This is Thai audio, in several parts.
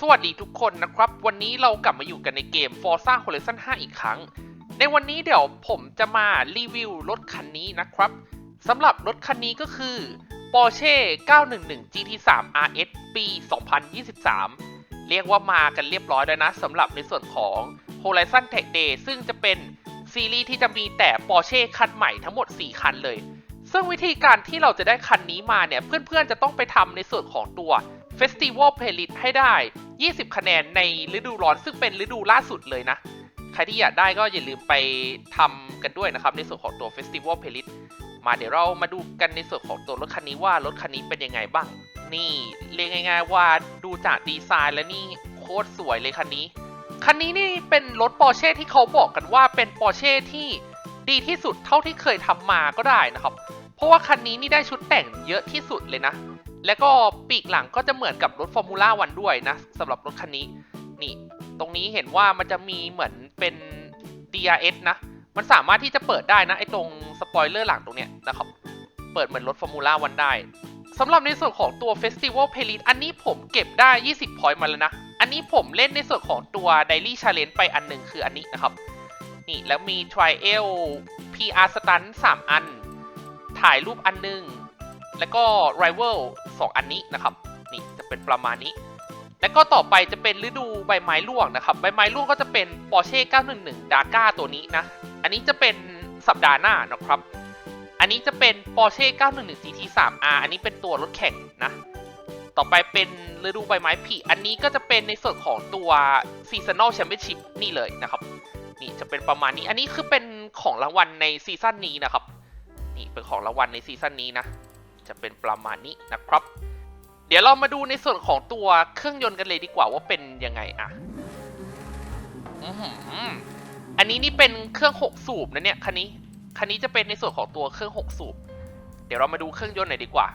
สวัสดีทุกคนนะครับ วันนี้เรากลับมาอยู่กันในเกม Forza Horizon 5 อีกครั้ง ในวันนี้เดี๋ยวผมจะมารีวิวรถคันนี้นะครับสำหรับรถคันนี้ก็คือ Porsche 911 GT3 RS ปี 2023 เรียกว่ามากันเรียบร้อยแล้วนะสำหรับในส่วนของ Horizon Tech Day ซึ่งจะเป็นซีรีส์ที่จะมีแต่ Porsche คันใหม่ทั้งหมด 4 คันเลย ซึ่งวิธีการที่เราจะได้คันนี้มาเนี่ยเพื่อนๆจะต้องไปทำในส่วนของตัว Festival Playlist ให้ได้ 20 คะแนนในฤดูร้อน ซึ่งเป็นฤดูล่าสุดเลยนะ ใครที่อยากได้ก็อย่าลืมไปทำกันด้วยนะครับ ในส่วนของตัว Festival Playlist มาเดี๋ยวเรามาดูกันในส่วนของตัวรถคันนี้ว่ารถคันนี้เป็นยังไงบ้าง นี่เรียกง่ายๆว่าดูจากดีไซน์แล้วนี่โคตรสวยเลยคันนี้ คันนี้นี่เป็นรถปอร์เช่ที่เขาบอกกันว่าเป็นปอร์เช่ที่ดีที่สุดเท่าที่เคยทำมาก็ได้นะครับ เพราะว่าคันนี้นี่ได้ชุดแต่งเยอะที่สุดเลยนะ แล้วก็ปีกหลังก็จะเหมือนกับรถฟอร์มูล่าวันด้วยนะสำหรับรถคันนี้นี่ ตรงนี้เห็นว่ามันจะมีเหมือนเป็น DRS นะ มันสามารถที่จะเปิดได้นะไอ้ตรงสปอยเลอร์หลังตรงเนี้ยนะครับเปิดเหมือนรถฟอร์มูล่าวันได้สำหรับในส่วนของตัว Festival Playlist อันนี้ผมเก็บได้ 20พอยต์มาแล้วนะ อันนี้ผมเล่นในส่วนของตัว Daily Challenge ไปอันหนึ่งคืออันนี้นะครับ นี่แล้วมี Trial PR Stunt 3 อัน ถ่ายรูปอันหนึ่ง แล้วก็ Rival 2 อันนี้นะครับ นี่จะเป็นประมาณนี้ แล้วก็ต่อไปจะเป็นฤดูใบไม้ร่วงนะครับ ใบไม้ร่วงก็จะเป็น Porsche 911 Daga ตัวนี้นะ อันนี้จะเป็นสัปดาห์หน้านะครับ อันนี้จะเป็น Porsche 911 GT 3R อันนี้เป็นตัวรถแข่งนะ ต่อไปเป็นฤดูใบไม้ผลิอันนี้ก็จะเป็นในส่วนของตัว Seasonal Championship นี่เลยนะครับ นี่จะเป็นประมาณนี้ อันนี้คือเป็นของรางวัลในซีซั่นนี้นะครับ นี่เป็นของรางวัลในซีซั่นนี้นะ จะเป็นประมาณนี้นะครับ เดี๋ยวเรามาดูในส่วนของตัวเครื่องยนต์กันเลยดีกว่าว่าเป็นยังไงอะอันนี้นี่เป็นเครื่อง6สูบนะเนี่ยคันนี้คันนี้จะเป็นในส่วนของตัวเครื่อง6สูบ เดี๋ยวเรามาดูเครื่องยนต์หน่อยดีกว่า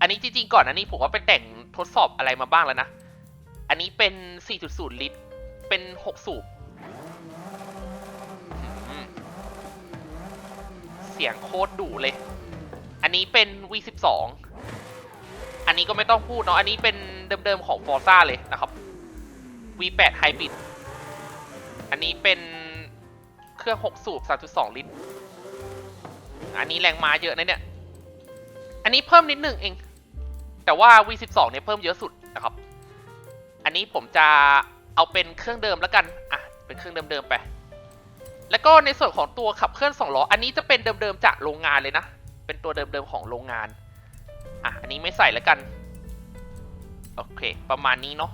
อันนี้จริงๆก่อนอันนี้ผมว่าไปแต่งทดสอบอะไรมาบ้างแล้วนะ อันนี้เป็น 4.0 ลิตร เป็น6สูบ เสียงโคตรดุเลย อันนี้เป็น V12 อันนี้ก็ไม่ต้องพูดเนาะ อันนี้เป็นเดิมๆของ Forza เลยนะครับ V8 Hybrid อันนี้เป็นเครื่อง 6 สูบ 3.2 ลิตร อันนี้แรงม้าเยอะนะเนี่ย อันนี้เพิ่มนิดหนึ่งเอง แต่ว่า V12 เนี่ยเพิ่มเยอะสุดนะครับ อันนี้ผมจะเอาเป็นเครื่องเดิมแล้วกัน อะ เป็นเครื่องเดิมๆไป แล้วก็ในส่วนของตัวขับเคลื่อน2ล้อ อันนี้จะเป็นเดิมๆจากโรงงานเลยนะ เป็นตัวเดิมๆของโรงงาน อะ อันนี้ไม่ใส่แล้วกัน โอเค ประมาณนี้เนาะ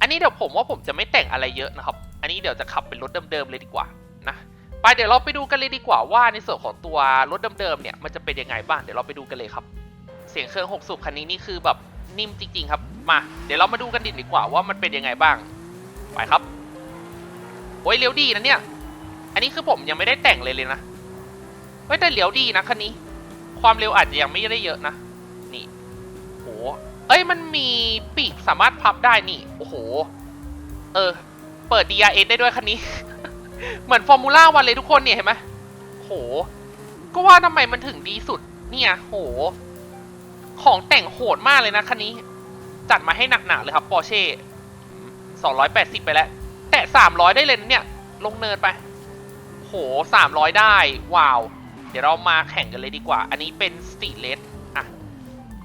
อันนี้เดี๋ยวผมว่าผมจะไม่แต่งอะไรเยอะนะครับ อันนี้เดี๋ยวจะขับเป็นรถเดิมๆเลยดีกว่านะ ไปเดี๋ยวเราไปดูกันเลยดีกว่าว่าในส่วนของตัวรถเดิมๆเนี่ยมันจะเป็นยังไงบ้าง เดี๋ยวเราไปดูกันเลยครับ เสียงเครื่อง6สูบคันนี้นี่คือแบบนิ่มจริงๆครับ มา เดี๋ยวเรามาดูกันดิดีกว่าว่ามันเป็นยังไงบ้าง ไปครับโอ้ยเลี้ยวดีนะเนี่ย อันนี้คือผมยังไม่ได้แต่งเลยเลยนะเฮ้ยแต่เลี้ยวดีนะคันนี้ ความเร็วอาจจะยังไม่ได้เยอะนะ นี่โหเอ้ยมันมีปีกสามารถพับได้นี่ โอ้โห เออ เปิด DRS ได้ด้วยคันนี้ เหมือนฟอร์มูล่าวันเลยทุกคนเนี่ยเห็นไหมโห ก็ว่าทำไมมันถึงดีสุด เนี่ยโห ของแต่งโหดมากเลยนะคันนี้ จัดมาให้หนักๆเลยครับปอร์เช่280 ไปแล้ว แตะ300 ได้เลยนะเนี่ย ลงเนินไป โห 300 ได้ ว้าว เดี๋ยวเรามาแข่งกันเลยดีกว่า อันนี้เป็นสตีเลสอะ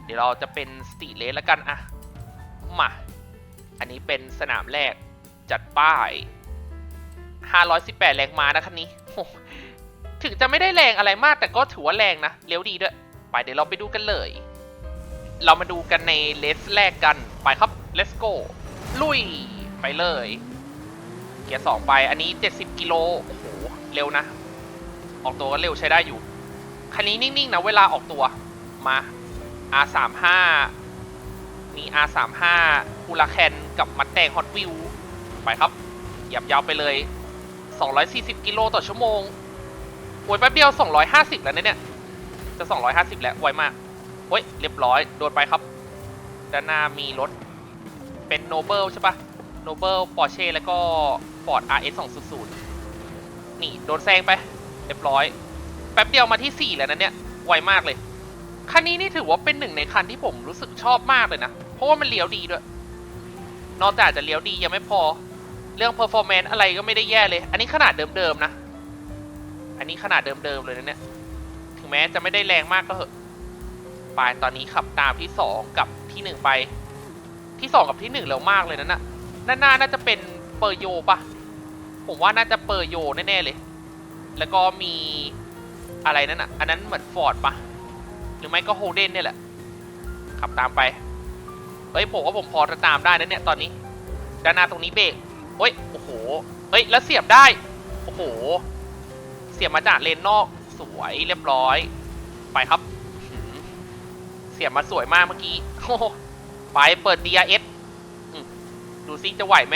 เดี๋ยวเราจะเป็นสตีเลสแล้วกันอะ มา อันนี้เป็นสนามแรก จัดป้าย 518 แรงม้านะคันนี้ ถึงจะไม่ได้แรงอะไรมากแต่ก็ถือว่าแรงนะ เร็วดีด้วย ไปเดี๋ยวเราไปดูกันเลย เรามาดูกันในเลสแรกกัน ไปครับ let's go ลุย ไปเลย เกียร์สองไป อันนี้ 70 กิโล โอ้โห เร็วนะ ออกตัวก็เร็วใช้ได้อยู่ คันนี้นิ่งๆนะเวลาออกตัว มา R35 มี R35 คูลาแคนกับมัดแตงฮอตวิวไปครับหยับยาวไปเลย 240 กิโลต่อชั่วโมงโอ้ยแป๊บเดียว 250 แล้วเนี่ย จะ 250 แล้ว ไวมากโอ้ย เรียบร้อย โดนไปครับ ด้านหน้ามีรถ เป็นโนเบิลใช่ปะโนเบิลปอร์เช่แล้วก็ Ford RS 200 นี่ โดนแซงไป เรียบร้อย แป๊บเดียวมาที่ 4 แล้วนะเนี่ย ไวมากเลย คันนี้นี่ถือว่าเป็นหนึ่งในคันที่ผมรู้สึกชอบมากเลยนะ เพราะว่ามันเลี้ยวดีด้วย นอกจากจะเลี้ยวดียังไม่พอ เรื่อง performance อะไรก็ไม่ได้แย่เลย อันนี้ขนาดเดิมๆนะ อันนี้ขนาดเดิมๆเลยนะเนี่ย ถึงแม้จะไม่ได้แรงมากก็เหอะไปตอนนี้ขับตามที่สองกับที่หนึ่งไป ที่สองกับที่หนึ่งเร็วมากเลยนั่นน่ะนหน้าน่าจะเป็นเปอร์โยปะผมว่าน่าจะเปอร์โยแน่ๆเลย แล้วก็มีอะไรนั่นน่ะ อันนั้นเหมือนฟอร์ดปะหรือไม่ก็โฮเดนเนี่ยแหละ ขับตามไป เฮ้ยผมว่าผมพอจะตามได้นะเนี่ยตอนนี้ ด้านหน้าตรงนี้เบรกเฮ้ย โอ้โห เฮ้ย แล้วเสียบได้ โอ้โห เสียบมาจากเลนนอกสวยเรียบร้อย ไปครับ เสียบมาสวยมากเมื่อกี้โอ้โหไปเปิด DRS ดูซิจะไหวไหม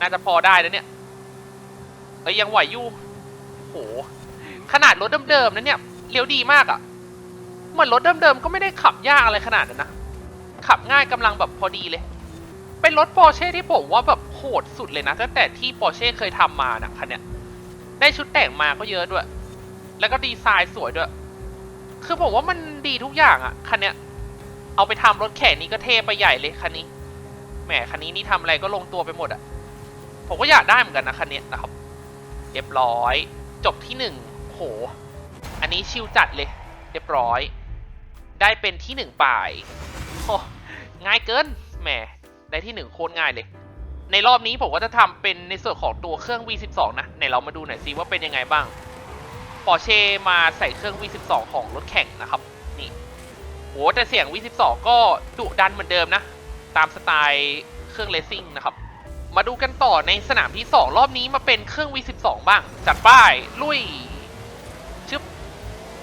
น่าจะพอได้นะเนี่ย เอ้ยยังไหวอยู่โหขนาดรถเดิมๆนะเนี่ยเลี้ยวดีมากอะ่ะเหมือนรถเดิมๆก็ไม่ได้ขับยากอะไรขนาดนั้นนะขับง่ายกำลังแบบพอดีเลย เป็นรถปอร์เช่ที่ผมว่าแบบโหดสุดเลยนะตั้งแต่ที่ปอร์เช่เคยทำมานะคันเนี้ยได้ชุดแต่งมาก็เยอะด้วย แล้วก็ดีไซน์สวยด้วย คือผมว่ามันดีทุกอย่างอะคันเนี้ยเอาไปทำรถแข่งนี้ก็เทไปใหญ่เลยคันนี้แหมคันนี้นี่ทำอะไรก็ลงตัวไปหมดอะผมก็อยากได้เหมือนกันนะคันเนี้ยนะครับ เรียบร้อย จบที่หนึ่งโห อันนี้ชิลจัดเลย เรียบร้อย ได้เป็นที่หนึ่งป่ายโอ้ง่ายเกิน แหม ได้ที่หนึ่งโคตรง่ายเลย ในรอบนี้ผมก็จะทำเป็นในส่วนของตัวเครื่อง V12 นะ ไหนเรามาดูหน่อยซิว่าเป็นยังไงบ้างปอร์เช่มาใส่เครื่อง V12 ของรถแข่งนะครับนี่โหแต่เสียง V12 ก็ดุดันเหมือนเดิมนะ ตามสไตล์เครื่องเลสซิ่งนะครับ มาดูกันต่อในสนามที่ 2 รอบนี้มาเป็นเครื่อง V12 บ้าง จัดป้าย ลุย ชึบ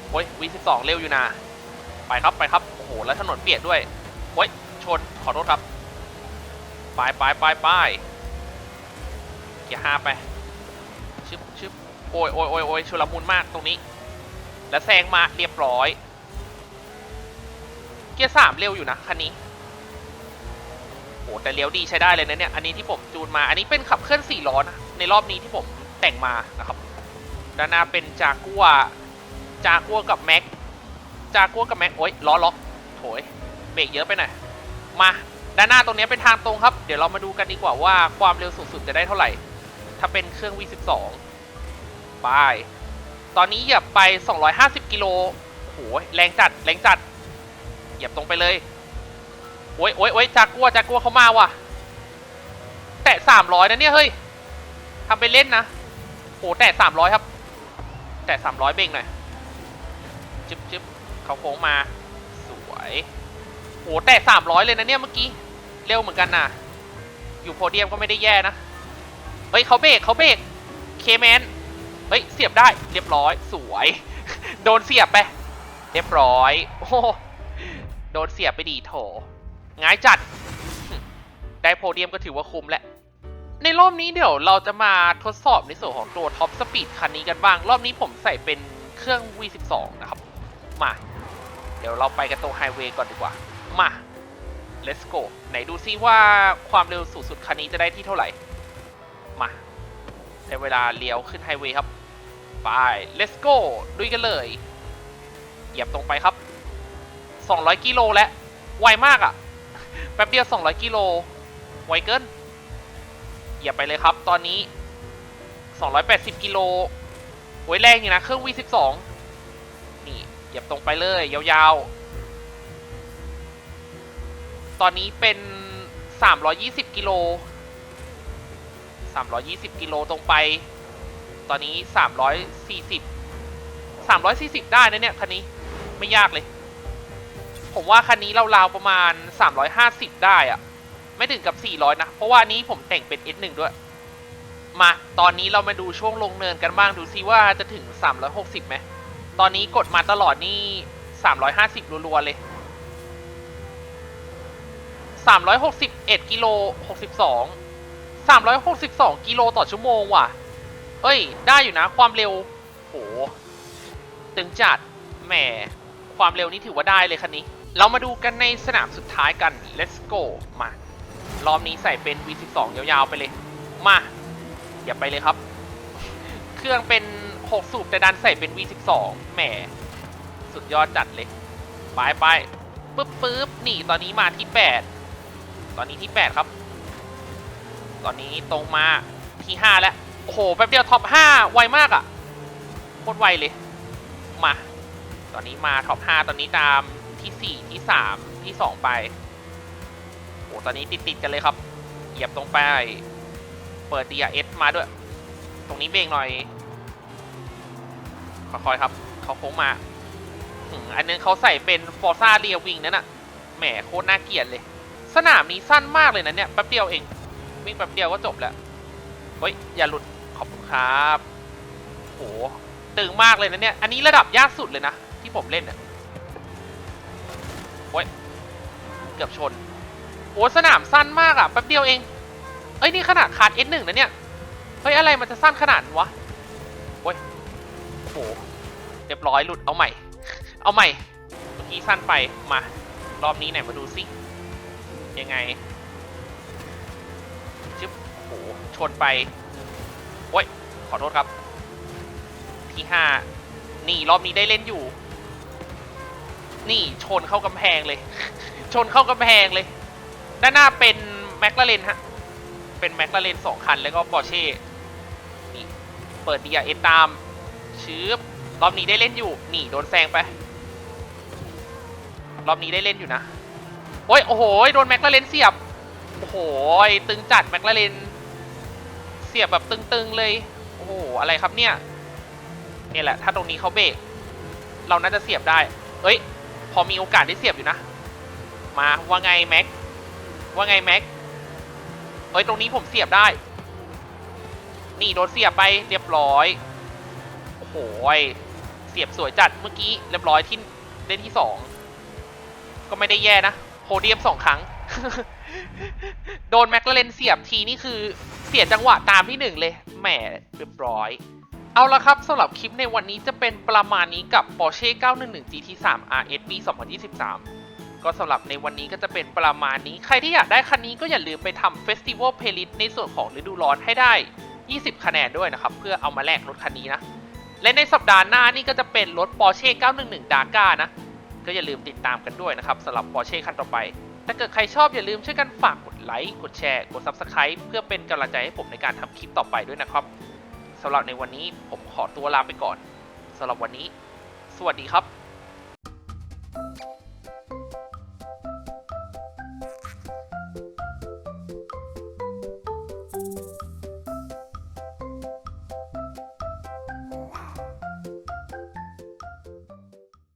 โอ้ย V12 เร็วอยู่นะ ไปครับไปครับ โอ้โห แล้วถนนเปียกด้วย โอ้ย ชน ขอโทษครับ ไปไปไปไปเกียร์ห้าไป ชึบชึบโอ้ยโอ้ยโอ้ยโอ้ยชุลมุนมากตรงนี้ แล้วแซงมาเรียบร้อย เกียร์สามเร็วอยู่นะคันนี้ หแต่เลี้ยวดีใช้ได้เลยนะเนี่ย อันนี้ที่ผมจูนมา อันนี้เป็นขับเคลื่อนสี่ล้อนะ ในรอบนี้ที่ผมแต่งมานะครับ ด้านหน้าเป็นจากัว จากัวกับแม็ก จากัวกับแม็ก โอ้ยล้อล็อกโถยเบรกเยอะไปหน่อย มา ด้านหน้าตรงนี้เป็นทางตรงครับ เดี๋ยวเรามาดูกันดีกว่าว่าความเร็วสูงสุดจะได้เท่าไหร่ ถ้าเป็นเครื่อง V12 ไป ตอนนี้เหยียบไป 250 กิโลโอ้โห แรงจัด แรงจัด เหยียบตรงไปเลย โอ้ยโอ้ยโอ้ยจากกัวจากกัวเขามาว่ะ แตะ300นะเนี่ยเฮ้ยทำไปเล่นนะโหแตะ300ครับ แตะ300เบ่งหน่อยจึ๊บจึ๊บเขาโค้งมา สวยโหแตะ300เลยนะเนี่ยเมื่อกี้เร็วเหมือนกันนะอยู่โพเดียมก็ไม่ได้แย่นะเฮ้ยเขาเบรกเขาเบรกเคแมนเฮ้ยเสียบได้เรียบร้อย สวย โดนเสียบไป เรียบร้อยโอ้โดนเสียบไปดีโถ ง่ายจัด ได้โพเดียมก็ถือว่าคุ้มแหละ ในรอบนี้เดี๋ยวเราจะมาทดสอบในส่วนของตัวท็อปสปีดคันนี้กันบ้าง รอบนี้ผมใส่เป็นเครื่อง V12 นะครับ มา เดี๋ยวเราไปกันตรงไฮเวย์ก่อนดีกว่า มา let's go ไหนดูซิว่าความเร็วสูงสุดคันนี้จะได้ที่เท่าไหร่ มาได้เวลาเลี้ยวขึ้นไฮเวย์ครับ ไป let's go ดุยกันเลย เหยียบตรงไปครับ 200 กิโลแล้ว ไวมากอะ่ะ แป๊บเดียว 200 กิโล ไวเกินเหยียบไปเลยครับ ตอนนี้ 280 กิโลโอ้ยแรงอยู่นะ เครื่อง V12 นี่เหยียบตรงไปเลย ยาวๆ ตอนนี้เป็น 320 กิโล 320 กิโลตรงไป ตอนนี้ 340 340 ได้นะเนี่ย คันนี้ ไม่ยากเลย ผมว่าคันนี้เราวๆประมาณ 350 ได้อะไม่ถึงกับ 400 นะ เพราะว่านนี้ผมแต่งเป็น S1 ด้วย มา ตอนนี้เรามาดูช่วงลงเนินกันบ้างดูซิว่าจะถึง 360ไหมตอนนี้กดมาตลอดนี่ 350 รัวๆ เลย 361 กิโล 62 362 กิโลต่อชั่วโมงว่ะ เอ้ย ได้อยู่นะความเร็ว โห ตึงจัด แหม ความเร็วนี่ถือว่าได้เลยคันนี้ เรามาดูกันในสนามสุดท้ายกัน let's go มา รอบนี้ใส่เป็น V12 ยาวๆไปเลย มา อย่าไปเลยครับ เครื่องเป็น 6 สูบแต่ดันใส่เป็น V12 แหม สุดยอดจัดเลย ไปไปปึ๊บปึ๊บนี่ตอนนี้มาที่ 8 ตอนนี้ที่ 8 ครับ ตอนนี้ตรงมาที่ 5 แล้ว โอ้โห แป๊บเดียวท็อป 5 ไวมากอะ่ะโคตรไวเลย มา ตอนนี้มาท็อป 5 ตอนนี้ตาม ที่4ที่3ที่2ไปโอ้ตอนนี้ติดๆกันเลยครับ เหยียบตรงไป เปิด DRS มาด้วย ตรงนี้เบรกหน่อยค่อยๆครับ เขาโค้งมา อันนึงเขาใส่เป็นฟอร์ซ่าเรียวิงนั่นน่ะ แหมโคตรน่าเกลียดเลย สนามนี้สั้นมากเลยนะเนี่ยแป๊บเดียวเอง วิ่งแป๊บเดียวก็จบแล้ว เฮ้ย อย่าหลุด ขอบคุณครับ โห ตึงมากเลยนะเนี่ย อันนี้ระดับยากสุดเลยนะ ที่ผมเล่นเนี่ย โอ้ยเกือบชน โอ้สนามสั้นมากอะแป๊บเดียวเอง เอ้ยนี่ขนาดคาร์ด S1 นะเนี่ย เฮ้ยอะไรมันจะสั้นขนาดนั้วะโอ้ยโอ้โหเรียบร้อยหลุดเอาใหม่ เอาใหม่ เมื่อกี้สั้นไปมารอบนี้ไหนมาดูสิยังไงชึบโอ้โหชนไปโอ้ยขอโทษครับที่ห้านี่รอบนี้ได้เล่นอยู่ นี่ชนเข้ากำแพงเลย ชนเข้ากำแพงเลย ด้านหน้าเป็นแมคลาเรนฮะ เป็นแมคลาเรนสองคันแล้วก็ปอร์เช่นี่เปิดดีอาเอตามชืบรอบนี้ได้เล่นอยู่ นี่โดนแซงไป รอบนี้ได้เล่นอยู่นะ โอ้ย โอ้โห โดนแมคลาเรนเสียบ โอ้โห ตึงจัดแมคลาเรนเสียบแบบตึงๆเลย โอ้โห อะไรครับเนี่ยเนี่ยแหละ ถ้าตรงนี้เขาเบรก เราน่าจะเสียบได้ เอ้ย อมีโอกาสได้เสียบอยู่นะ มาว่าไงแม็ก ว่าไงแม็ก เอ้ยตรงนี้ผมเสียบได้ นี่โดนเสียบไปเรียบร้อย โอ้โหเสียบสวยจัดเมื่อกี้เรียบร้อยที่ได้ที่สองก็ไม่ได้แย่นะโพเดียมสองครั้ง โดนแม็กลาเรนเสียบทีนี่คือเสียจังหวะตามที่หนึ่งเลย แหมเรียบร้อย เอาละครับสำหรับคลิปในวันนี้จะเป็นประมาณนี้กับ Porsche 911 GT3 RS ปี 2023 ก็สำหรับในวันนี้ก็จะเป็นประมาณนี้ ใครที่อยากได้คันนี้ก็อย่าลืมไปทำ Festival Playlist ในส่วนของฤดูร้อนให้ได้ 20 คะแนนด้วยนะครับ เพื่อเอามาแลกรถคันนี้นะ และในสัปดาห์หน้านี่ก็จะเป็นรถ Porsche 911 Darka นะ ก็อย่าลืมติดตามกันด้วยนะครับสำหรับ Porsche คันต่อไป ถ้าเกิดใครชอบอย่าลืมช่วยกันฝากกดไลค์ กดแชร์ กด Subscribe เพื่อเป็นกำลังใจให้ผมในการทำคลิปต่อไปด้วยนะครับ สำหรับในวันนี้ผมขอตัวลาไปก่อนสำหรับวันนี้ สวัสดีครับ